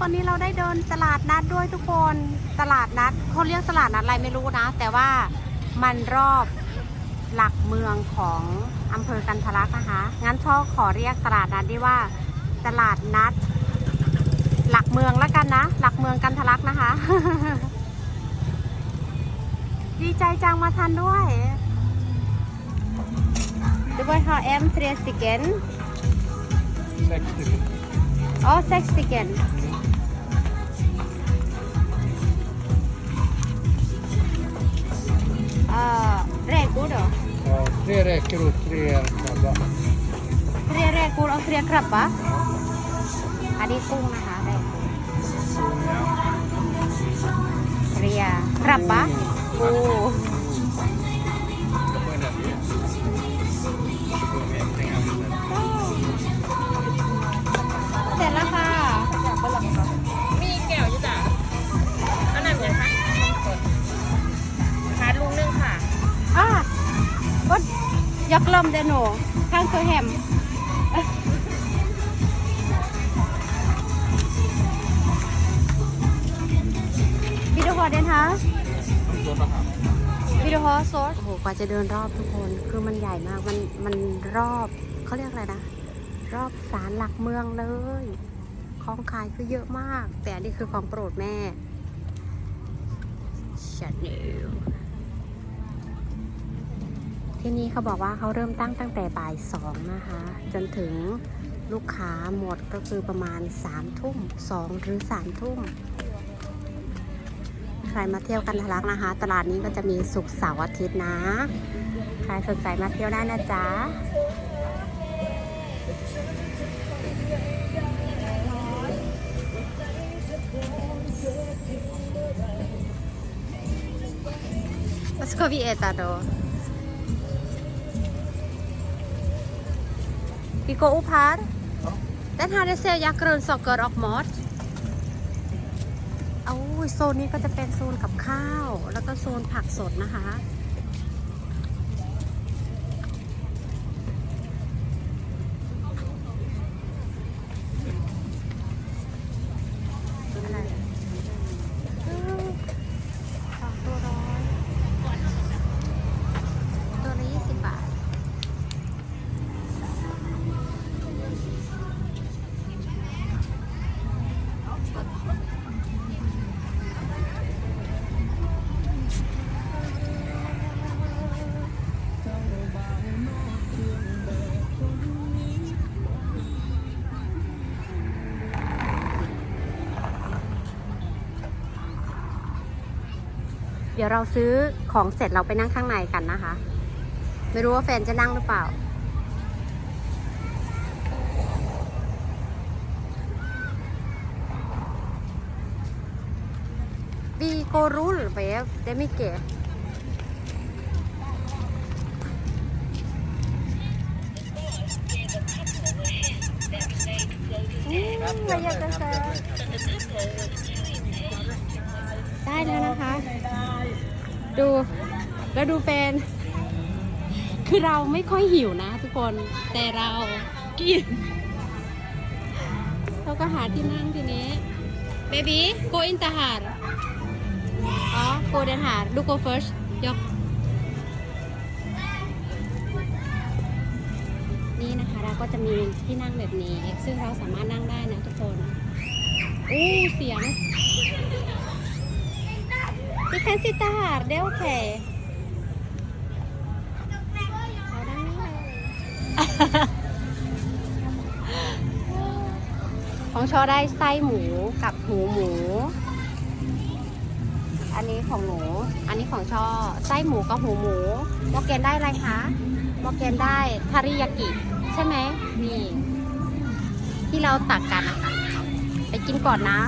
ตอนนี้เราได้เดินตลาดนัดด้วยทุกคนตลาดนัดเขาเรียกตลาดนัดอะไรไม่รู้นะ แต่ว่ามันรอบหลักเมืองของอำเภอกันทะลักนะคะ งั้นช่อขอเรียกตลาดนัดได้ว่า ตลาดนัด หลักเมืองแล้วกันนะ หลักเมืองกันทะลักนะคะ ดีใจจังมาทันด้วย Du vill ha en tre stycken? Sex stycken. Ja, sex stycken. räkor och tre krabba. Tre räkor och tre krabba? Ja, det är korna här. Räkor. Tre krabba. Mm. ยกลมเดยวหนูข้างตัวแฮมวิดีโอเดนฮะวิดีโอโซดโอ้โหกว่าจะเดินรอบทุกคน คือมันใหญ่มาก มัน มันรอบเขาเรียกอะไรนะ รอบศาลหลักเมืองเลย ของขายคือเยอะมาก แต่อันนี้คือของโปรดแม่ชาแนล ที่นี่เขาบอกว่าเขาเริ่มตั้งตั้งแต่บ่ายสองนะคะ จนถึงลูกค้าหมดก็คือประมาณสามทุ่มสองหรือสามทุ่ม ใครมาเที่ยวกันทะลักนะคะ ตลาดนี้ก็จะมีศุกร์เสาร์อาทิตย์นะ ใครสนใจมาเที่ยวได้นะจ๊ะ Vad ska vi äta då? Vi går upp här. Den här det ser jag grönsaker och mat. เอาโซนนี้ก็จะเป็นโซนกับข้าว แล้วก็โซนผักสดนะคะ เดี๋ยวเราซื้อของเสร็จเราไปนั่งข้างในกันนะคะ ไม่รู้ว่าแฟนจะนั่งหรือเปล่า Vi går rullvev, det är mycket. Mm, vad jättesött. ได้แล้วนะคะ ดู แล้วดูเป็นคือเราไม่ค่อยหิวนะทุกคน แต่เรากิน เราก็หาที่นั่งทีนี้ baby go in the har อ๋อ go in the har ดู go first ยกนี่นะคะเราก็จะมีที่นั่งแบบนี้ ซึ่งเราสามารถนั่งได้นะทุกคนอู้เสียง Vi kan sitta här, det är okej. เอาด้านนี้เลยของชอได้ไส้หมูกับหูหมู อันนี้ของหนู อันนี้ของชอไส้หมูกับหูหมูโมเกนได้อะไรคะโมเกนได้ทาริยากิ ใช่ไหมนี่ ที่เราตักกันนะคะไปกินก่อนนะ